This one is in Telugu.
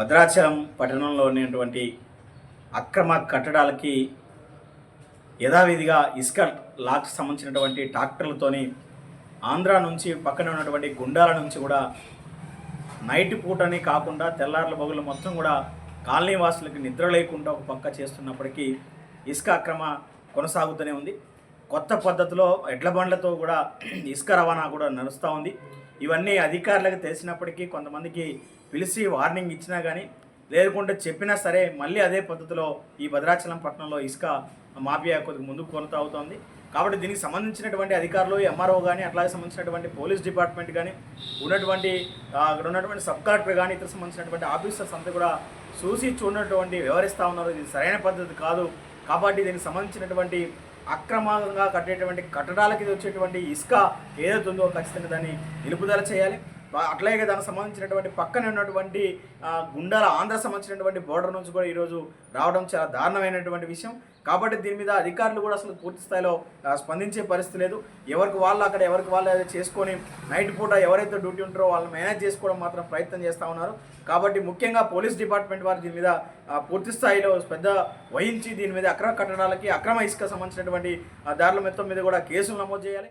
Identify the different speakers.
Speaker 1: భద్రాచలం పట్టణంలో ఉన్నటువంటి అక్రమ కట్టడాలకి యథావిధిగా ఇసుక లాక్స్ సంబంధించినటువంటి ట్రాక్టర్లతోని ఆంధ్ర నుంచి పక్కన ఉన్నటువంటి గుండాల నుంచి కూడా నైట్ పూటని కాకుండా తెల్లార్ల బగులు మొత్తం కూడా కాలనీ వాసులకి నిద్ర లేకుండా ఒక పక్క చేస్తున్నప్పటికీ ఇసుక అక్రమ కొనసాగుతూనే ఉంది. కొత్త పద్ధతిలో ఎడ్ల బండ్లతో కూడా ఇసుక రవాణా కూడా నడుస్తూ ఉంది. ఇవన్నీ అధికారులకు తెలిసినప్పటికీ కొంతమందికి పిలిచి వార్నింగ్ ఇచ్చినా కానీ లేకుంటే చెప్పినా సరే మళ్ళీ అదే పద్ధతిలో ఈ భద్రాచలం పట్టణంలో ఇసుక మాఫియా కొద్దిగా ముందుకు కొనసాగుతోంది. కాబట్టి దీనికి సంబంధించినటువంటి అధికారులు ఎంఆర్ఓ కానీ అట్లాగే సంబంధించినటువంటి పోలీస్ డిపార్ట్మెంట్ కానీ ఉన్నటువంటి అక్కడ ఉన్నటువంటి సబ్ కలెక్టర్ కానీ ఇతర సంబంధించినటువంటి ఆఫీసర్స్ అంతా కూడా చూసి చూడనటువంటి వ్యవహరిస్తూ ఉన్నారు. ఇది సరైన పద్ధతి కాదు. కాబట్టి దీనికి సంబంధించినటువంటి అక్రమంగా కట్టేటువంటి కట్టడాలకి వచ్చేటువంటి ఇసుక ఏదైతే ఉందో ఖచ్చితంగా దాన్ని నిలుపుదల చేయాలి. అట్లాగే దానికి సంబంధించినటువంటి పక్కనే ఉన్నటువంటి గుండాల ఆంధ్ర సంబంధించినటువంటి బోర్డర్ నుంచి కూడా ఈరోజు రావడం చాలా దారుణమైనటువంటి విషయం. కాబట్టి దీని మీద అధికారులు కూడా అసలు పూర్తి స్థాయిలో స్పందించే పరిస్థితి లేదు. ఎవరికి వాళ్ళు అక్కడ ఎవరికి వాళ్ళు చేసుకొని నైట్ పూట ఎవరైతే డ్యూటీ ఉంటారో వాళ్ళని మేనేజ్ చేసుకోవడం మాత్రం ప్రయత్నం చేస్తూ ఉన్నారు. కాబట్టి ముఖ్యంగా పోలీస్ డిపార్ట్మెంట్ వారు దీని మీద పూర్తి స్థాయిలో పెద్ద వహించి దీని మీద అక్రమ కట్టడాలకి అక్రమ ఇసుక సంబంధించినటువంటి దారుల మొత్తం మీద కూడా కేసులు నమోదు చేయాలి.